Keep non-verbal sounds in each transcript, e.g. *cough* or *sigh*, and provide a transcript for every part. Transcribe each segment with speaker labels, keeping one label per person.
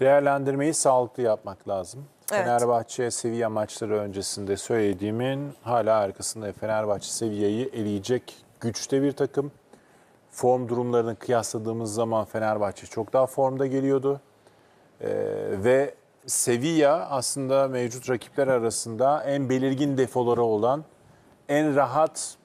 Speaker 1: Değerlendirmeyi sağlıklı yapmak lazım.
Speaker 2: Evet.
Speaker 1: Fenerbahçe Sevilla maçları öncesinde söylediğimin hala arkasında Fenerbahçe Sevilla'yı eleyecek güçte bir takım. Form durumlarını kıyasladığımız zaman Fenerbahçe çok daha formda geliyordu. Ee, ve Sevilla aslında mevcut rakipler arasında en belirgin defoları olan, en rahat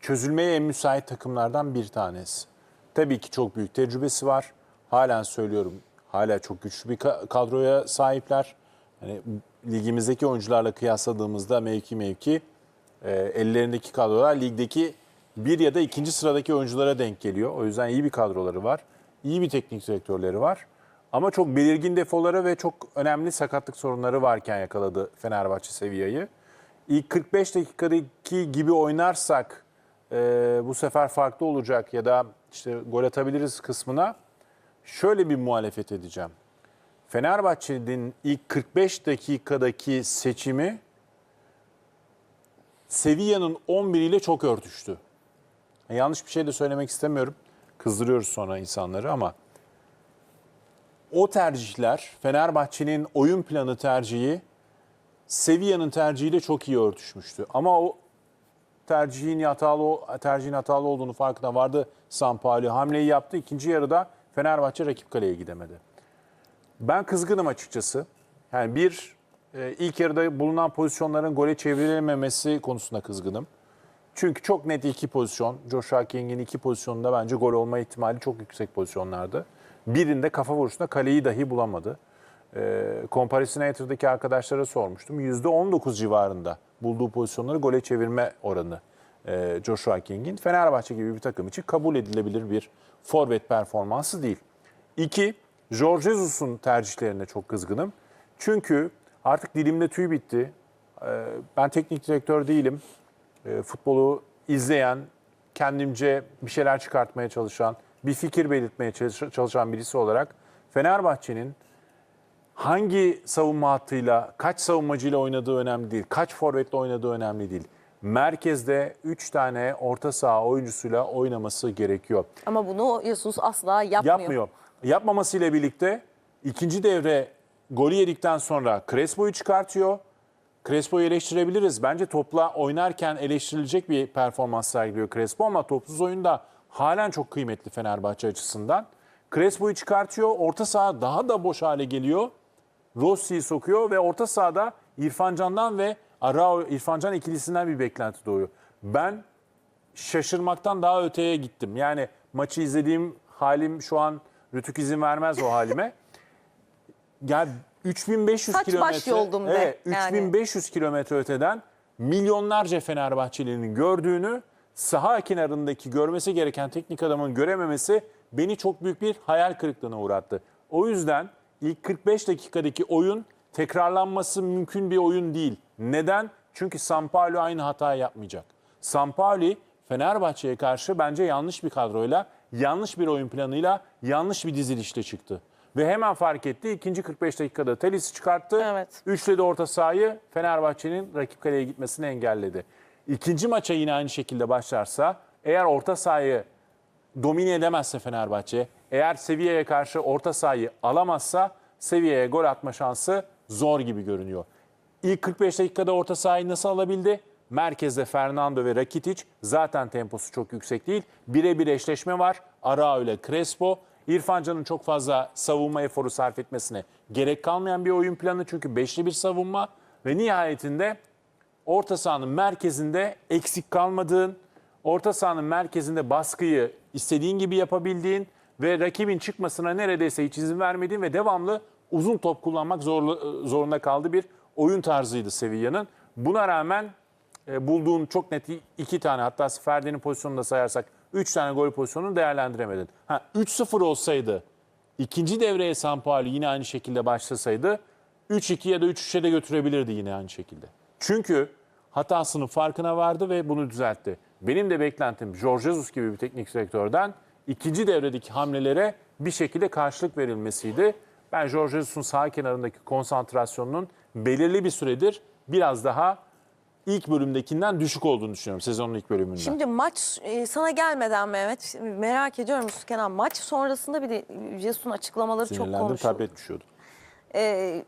Speaker 1: çözülmeye en müsait takımlardan bir tanesi. Tabii ki çok büyük tecrübesi var. Halen söylüyorum. Hala çok güçlü bir ka- kadroya sahipler. Hani ligimizdeki oyuncularla kıyasladığımızda mevki mevki e, ellerindeki kadrolar ligdeki bir ya da ikinci sıradaki oyunculara denk geliyor. O yüzden iyi bir kadroları var. İyi bir teknik direktörleri var. Ama çok belirgin defoları ve çok önemli sakatlık sorunları varken yakaladı Fenerbahçe Sevilla'yı. İlk 45 dakikadaki gibi oynarsak e, bu sefer farklı olacak ya da işte gol atabiliriz kısmına şöyle bir muhalefet edeceğim. Fenerbahçe'nin ilk 45 dakikadaki seçimi Sevilla'nın 11 ile çok örtüştü. E, Yanlış bir şey de söylemek istemiyorum. Kızdırıyoruz sonra insanları ama o tercihler Fenerbahçe'nin oyun planı tercihi Sevilla'nın tercihiyle çok iyi örtüşmüştü. Ama o tercihin hatalı tercihin hatalı olduğunu farkına vardı. Sampaoli hamleyi yaptı. İkinci yarıda Fenerbahçe rakip kaleye gidemedi. Ben kızgınım açıkçası. Yani bir e, ilk yarıda bulunan pozisyonların gole çevrilememesi konusunda kızgınım. Çünkü çok net iki pozisyon. Joshua King'in iki pozisyonunda bence gol olma ihtimali çok yüksek pozisyonlardı. Birinde kafa vuruşunda kaleyi dahi bulamadı. E, arkadaşlara sormuştum. %19 civarında bulduğu pozisyonları gole çevirme oranı e, Joshua King'in. Fenerbahçe gibi bir takım için kabul edilebilir bir forvet performansı değil. İki, Jorge Jesus'un tercihlerine çok kızgınım. Çünkü artık dilimde tüy bitti. E, ben teknik direktör değilim. E, futbolu izleyen, kendimce bir şeyler çıkartmaya çalışan, bir fikir belirtmeye çalış- çalışan birisi olarak Fenerbahçe'nin hangi savunma hattıyla, kaç savunmacıyla oynadığı önemli değil, kaç forvetle oynadığı önemli değil. Merkezde 3 tane orta saha oyuncusuyla oynaması gerekiyor.
Speaker 2: Ama bunu Jesus asla yapmıyor.
Speaker 1: Yapmıyor. Yapmamasıyla birlikte ikinci devre golü yedikten sonra Crespo'yu çıkartıyor. Crespo'yu eleştirebiliriz. Bence topla oynarken eleştirilecek bir performans sergiliyor Crespo ama topsuz oyunda halen çok kıymetli Fenerbahçe açısından. Crespo'yu çıkartıyor. Orta saha daha da boş hale geliyor. Rossi'yi sokuyor ve orta sahada İrfan Can'dan ve Arao İrfan Can ikilisinden bir beklenti doğuyor. Ben şaşırmaktan daha öteye gittim. Yani maçı izlediğim halim şu an rütük izin vermez o halime. *laughs* Yani 3500
Speaker 2: Saç baş
Speaker 1: kilometre
Speaker 2: yoldum de,
Speaker 1: evet,
Speaker 2: yani.
Speaker 1: 3500 kilometre öteden milyonlarca Fenerbahçeli'nin gördüğünü saha kenarındaki görmesi gereken teknik adamın görememesi beni çok büyük bir hayal kırıklığına uğrattı. O yüzden ilk 45 dakikadaki oyun tekrarlanması mümkün bir oyun değil. Neden? Çünkü Sampaoli aynı hatayı yapmayacak. Sampaoli Fenerbahçe'ye karşı bence yanlış bir kadroyla, yanlış bir oyun planıyla, yanlış bir dizilişle çıktı. Ve hemen fark etti. İkinci 45 dakikada Talis'i çıkarttı.
Speaker 2: Evet.
Speaker 1: Üçledi orta sahayı Fenerbahçe'nin rakip kaleye gitmesini engelledi. İkinci maça yine aynı şekilde başlarsa eğer orta sahayı domine edemezse Fenerbahçe, eğer Sevilla'ya karşı orta sahayı alamazsa Sevilla'ya gol atma şansı zor gibi görünüyor. İlk 45 dakikada orta sahayı nasıl alabildi? Merkezde Fernando ve Rakitic zaten temposu çok yüksek değil. Birebir eşleşme var. Arao ile Crespo. İrfan Can'ın çok fazla savunma eforu sarf etmesine gerek kalmayan bir oyun planı. Çünkü beşli bir savunma. Ve nihayetinde orta sahanın merkezinde eksik kalmadığın, orta sahanın merkezinde baskıyı istediğin gibi yapabildiğin ve rakibin çıkmasına neredeyse hiç izin vermediğin ve devamlı uzun top kullanmak zorlu, zorunda kaldığı bir oyun tarzıydı Sevilla'nın. Buna rağmen e, bulduğun çok net iki tane hatta Ferdi'nin pozisyonunu da sayarsak üç tane gol pozisyonunu değerlendiremedin. Ha, 3-0 olsaydı ikinci devreye Sampaoli yine aynı şekilde başlasaydı 3-2 ya da 3-3'e de götürebilirdi yine aynı şekilde. Çünkü hatasının farkına vardı ve bunu düzeltti. Benim de beklentim Jorge Jesus gibi bir teknik direktörden ikinci devredeki hamlelere bir şekilde karşılık verilmesiydi. Ben Jorge Jesus'un sağ kenarındaki konsantrasyonunun belirli bir süredir biraz daha ilk bölümdekinden düşük olduğunu düşünüyorum sezonun ilk bölümünden.
Speaker 2: Şimdi maç e, sana gelmeden Mehmet merak ediyorum Kenan maç sonrasında bir de Jesus'un açıklamaları çok
Speaker 1: Sinirlendim
Speaker 2: konuşuldu.
Speaker 1: tablet düşüyordu.
Speaker 2: Ee,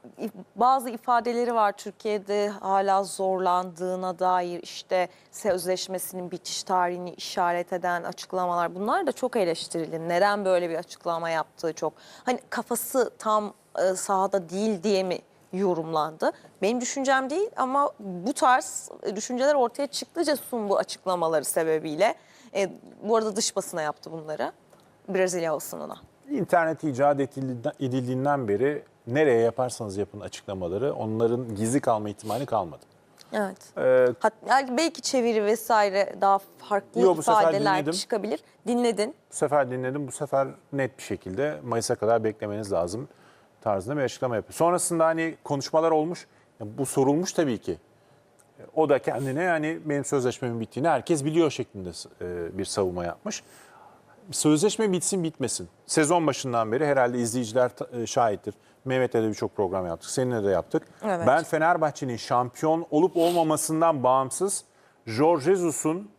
Speaker 2: bazı ifadeleri var Türkiye'de hala zorlandığına dair işte sözleşmesinin bitiş tarihini işaret eden açıklamalar bunlar da çok eleştirildi. Neden böyle bir açıklama yaptığı çok hani kafası tam e, sahada değil diye mi yorumlandı? Benim düşüncem değil ama bu tarz düşünceler ortaya çıktı Cesus'un bu açıklamaları sebebiyle. E, bu arada dış basına yaptı bunları Brezilya basınına.
Speaker 1: İnternet icat edildiğinden- beri nereye yaparsanız yapın açıklamaları onların gizli kalma ihtimali kalmadı.
Speaker 2: Evet.
Speaker 1: Ee,
Speaker 2: Hat, yani belki çeviri vesaire daha farklı
Speaker 1: Yo, bu
Speaker 2: ifadeler
Speaker 1: dinledim.
Speaker 2: çıkabilir. Dinledin.
Speaker 1: bu sefer dinledim. Bu sefer net bir şekilde Mayıs'a kadar beklemeniz lazım tarzında bir açıklama yapıyor. Sonrasında hani konuşmalar olmuş. Bu sorulmuş tabii ki. O da kendine yani benim sözleşmemin bittiğini herkes biliyor şeklinde e, bir savunma yapmış. Sözleşme bitsin bitmesin. Sezon başından beri herhalde izleyiciler e, şahittir. Mehmet'le de birçok program yaptık. Seninle de yaptık.
Speaker 2: Evet.
Speaker 1: Ben Fenerbahçe'nin şampiyon olup olmamasından bağımsız Jorge Jesus'un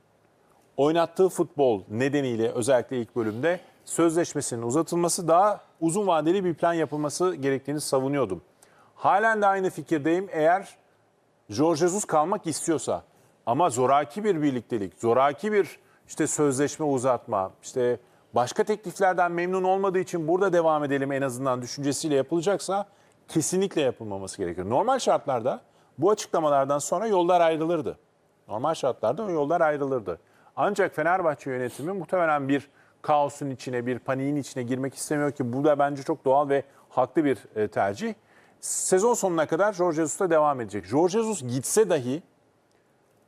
Speaker 1: oynattığı futbol nedeniyle özellikle ilk bölümde sözleşmesinin uzatılması daha uzun vadeli bir plan yapılması gerektiğini savunuyordum. Halen de aynı fikirdeyim. Eğer Jorge Jesus kalmak istiyorsa ama zoraki bir birliktelik, zoraki bir işte sözleşme uzatma, işte başka tekliflerden memnun olmadığı için burada devam edelim en azından düşüncesiyle yapılacaksa kesinlikle yapılmaması gerekiyor. Normal şartlarda bu açıklamalardan sonra yollar ayrılırdı. Normal şartlarda o yollar ayrılırdı. Ancak Fenerbahçe yönetimi muhtemelen bir kaosun içine, bir paniğin içine girmek istemiyor ki bu da bence çok doğal ve haklı bir e, tercih. Sezon sonuna kadar Jorge Jesus'ta devam edecek. Jorge Jesus gitse dahi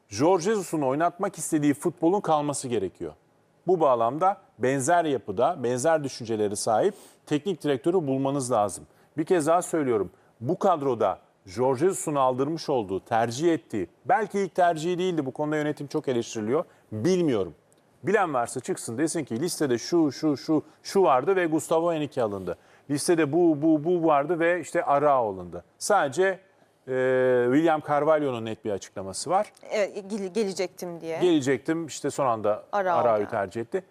Speaker 1: Jorge Jesus'un oynatmak istediği futbolun kalması gerekiyor. Bu bağlamda benzer yapıda, benzer düşünceleri sahip teknik direktörü bulmanız lazım. Bir kez daha söylüyorum. Bu kadroda Jorge Jesus'un aldırmış olduğu, tercih ettiği, belki ilk tercihi değildi bu konuda yönetim çok eleştiriliyor. Bilmiyorum. Bilen varsa çıksın desin ki listede şu, şu, şu, şu vardı ve Gustavo Henrique alındı. Listede bu, bu, bu vardı ve işte Ara alındı. Sadece e, William Carvalho'nun net bir açıklaması var.
Speaker 2: Evet gel- gelecektim diye.
Speaker 1: Gelecektim işte son anda Arao'yu
Speaker 2: yani.
Speaker 1: tercih etti.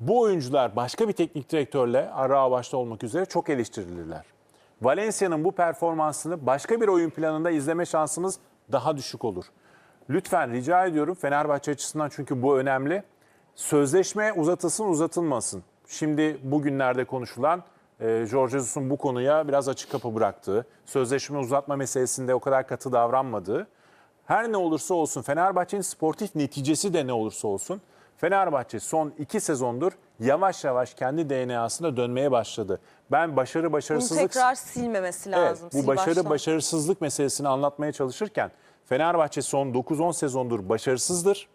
Speaker 1: Bu oyuncular başka bir teknik direktörle Arao başta olmak üzere çok eleştirilirler. Valencia'nın bu performansını başka bir oyun planında izleme şansınız daha düşük olur. Lütfen rica ediyorum Fenerbahçe açısından çünkü bu önemli. Sözleşme uzatılsın uzatılmasın. Şimdi bugünlerde konuşulan e, Jorge Jesus'un bu konuya biraz açık kapı bıraktığı, sözleşme uzatma meselesinde o kadar katı davranmadığı, her ne olursa olsun Fenerbahçe'nin sportif neticesi de ne olursa olsun Fenerbahçe son iki sezondur yavaş yavaş kendi DNA'sına dönmeye başladı. Ben başarı
Speaker 2: Bunu
Speaker 1: başarısızlık...
Speaker 2: tekrar silmemesi
Speaker 1: Evet,
Speaker 2: lazım.
Speaker 1: bu
Speaker 2: sil
Speaker 1: başarı
Speaker 2: baştan.
Speaker 1: başarısızlık meselesini anlatmaya çalışırken Fenerbahçe son 9-10 sezondur başarısızdır.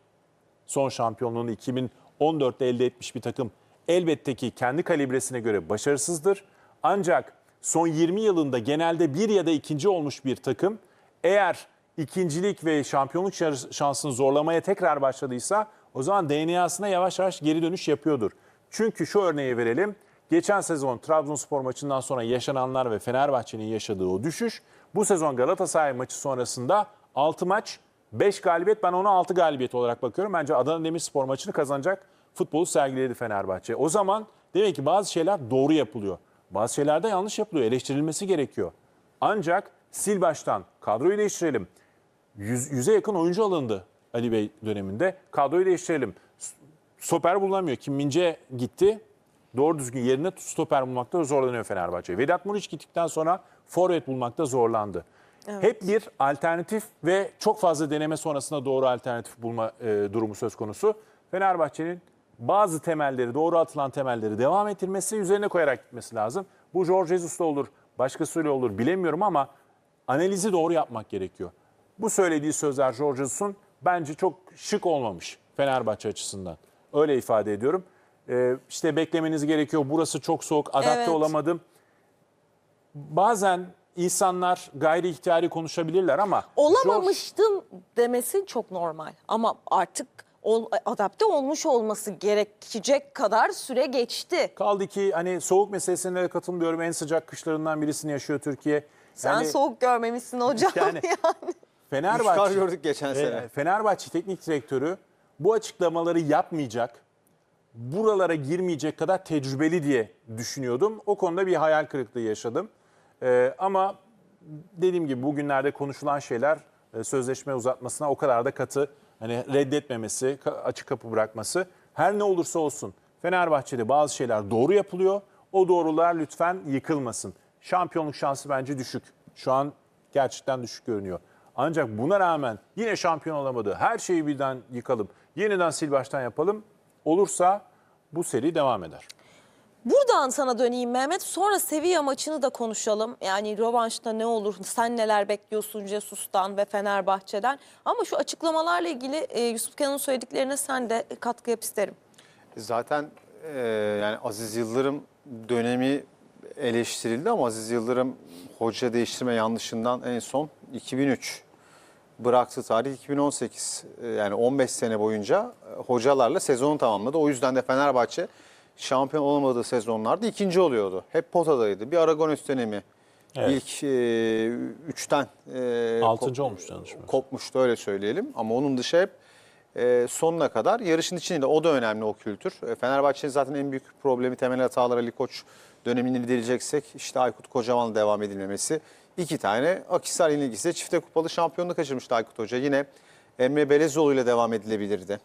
Speaker 1: Son şampiyonluğunu 2014'te elde etmiş bir takım elbette ki kendi kalibresine göre başarısızdır. Ancak son 20 yılında genelde bir ya da ikinci olmuş bir takım eğer ikincilik ve şampiyonluk şansını zorlamaya tekrar başladıysa o zaman DNA'sına yavaş yavaş geri dönüş yapıyordur. Çünkü şu örneği verelim. Geçen sezon Trabzonspor maçından sonra yaşananlar ve Fenerbahçe'nin yaşadığı o düşüş. Bu sezon Galatasaray maçı sonrasında 6 maç 5 galibiyet ben ona 6 galibiyet olarak bakıyorum. Bence Adana Demirspor maçını kazanacak futbolu sergiledi Fenerbahçe. O zaman demek ki bazı şeyler doğru yapılıyor. Bazı şeyler de yanlış yapılıyor. Eleştirilmesi gerekiyor. Ancak sil baştan kadroyu değiştirelim. Yüz, yüze yakın oyuncu alındı Ali Bey döneminde. Kadroyu değiştirelim. Stoper bulunamıyor. Kim Mince gitti. Doğru düzgün yerine stoper bulmakta zorlanıyor Fenerbahçe. Vedat Muriç gittikten sonra forvet bulmakta zorlandı. Hep bir alternatif ve çok fazla deneme sonrasında doğru alternatif bulma e, durumu söz konusu. Fenerbahçe'nin bazı temelleri, doğru atılan temelleri devam ettirmesi, üzerine koyarak gitmesi lazım. Bu Jorge Jesus'la olur, başkasıyla olur bilemiyorum ama analizi doğru yapmak gerekiyor. Bu söylediği sözler Jorge Jesus'un bence çok şık olmamış Fenerbahçe açısından. Öyle ifade ediyorum. Ee, işte beklemeniz gerekiyor. Burası çok soğuk, adapte
Speaker 2: Evet.
Speaker 1: olamadım. Bazen insanlar gayri ihtiyari konuşabilirler ama
Speaker 2: Olamamıştım demesi çok normal. Ama artık ol- adapte olmuş olması gerekecek kadar süre geçti.
Speaker 1: Kaldı ki hani soğuk meselesine de katılmıyorum. En sıcak kışlarından birisini yaşıyor Türkiye.
Speaker 2: Sen
Speaker 1: Yani
Speaker 2: soğuk görmemişsin hocam
Speaker 1: Yani- *laughs*
Speaker 2: yani.
Speaker 1: Fenerbahçe
Speaker 3: Üçkar gördük geçen
Speaker 1: e,
Speaker 3: sene.
Speaker 1: Fenerbahçe teknik direktörü bu açıklamaları yapmayacak, buralara girmeyecek kadar tecrübeli diye düşünüyordum. O konuda bir hayal kırıklığı yaşadım. E, ama dediğim gibi bugünlerde konuşulan şeyler e, sözleşme uzatmasına o kadar da katı hani reddetmemesi, ka- açık kapı bırakması. Her ne olursa olsun Fenerbahçe'de bazı şeyler doğru yapılıyor. O doğrular lütfen yıkılmasın. Şampiyonluk şansı bence düşük. Şu an gerçekten düşük görünüyor. Ancak buna rağmen yine şampiyon olamadı. Her şeyi birden yıkalım. Yeniden sil baştan yapalım. Olursa bu seri devam eder.
Speaker 2: Buradan sana döneyim Mehmet. Sonra Sevilla maçını da konuşalım. Yani rövanşta ne olur? Sen neler bekliyorsun Jesus'tan ve Fenerbahçe'den? Ama şu açıklamalarla ilgili e, Yusuf Kenan'ın söylediklerine sen de katkı yap isterim.
Speaker 3: Zaten e, yani Aziz Yıldırım dönemi eleştirildi ama Aziz Yıldırım hoca değiştirme yanlışından en son 2003 bıraktığı tarih 2018. E, Yani 15 sene boyunca e, hocalarla sezonu tamamladı. O yüzden de Fenerbahçe şampiyon olamadığı sezonlarda ikinci oluyordu. Hep potadaydı. Bir Aragones dönemi.
Speaker 1: Evet.
Speaker 3: İlk e, üçten e,
Speaker 1: Altıncı
Speaker 3: kop-
Speaker 1: mı?
Speaker 3: kopmuştu öyle söyleyelim. Ama onun dışı hep e, sonuna kadar yarışın içinde o da önemli o kültür. E, Fenerbahçe'nin zaten en büyük problemi temel hatalar Ali Koç dönemini indireceksek işte Aykut Kocaman'la devam edilmemesi. İki tane Akisar yenilgisiyle çifte kupalı şampiyonluğu kaçırmıştı Aykut Hoca. Yine Emre Belezoğlu ile devam edilebilirdi.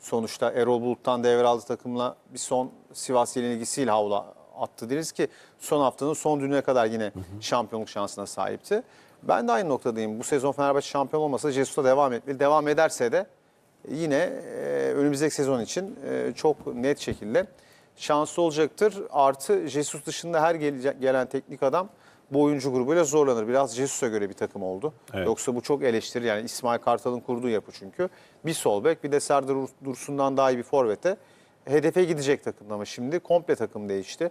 Speaker 3: Sonuçta Erol Bulut'tan devraldı takımla bir son Sivas yenilgisiyle havla attı deriz ki son haftanın son düne kadar yine şampiyonluk şansına sahipti. Ben de aynı noktadayım. Bu sezon Fenerbahçe şampiyon olmasa Jesus'a devam etmeli. Devam ederse de yine e, önümüzdeki sezon için e, çok net şekilde şanslı olacaktır. Artı Jesus dışında her gele- gelen teknik adam bu oyuncu grubuyla zorlanır. Biraz Jesus'a göre bir takım oldu.
Speaker 1: Evet.
Speaker 3: Yoksa bu çok eleştiri. Yani İsmail Kartal'ın kurduğu yapı çünkü. Bir sol bek bir de Serdar Ur- Dursun'dan daha iyi bir forvete hedefe gidecek takımda ama şimdi komple takım değişti.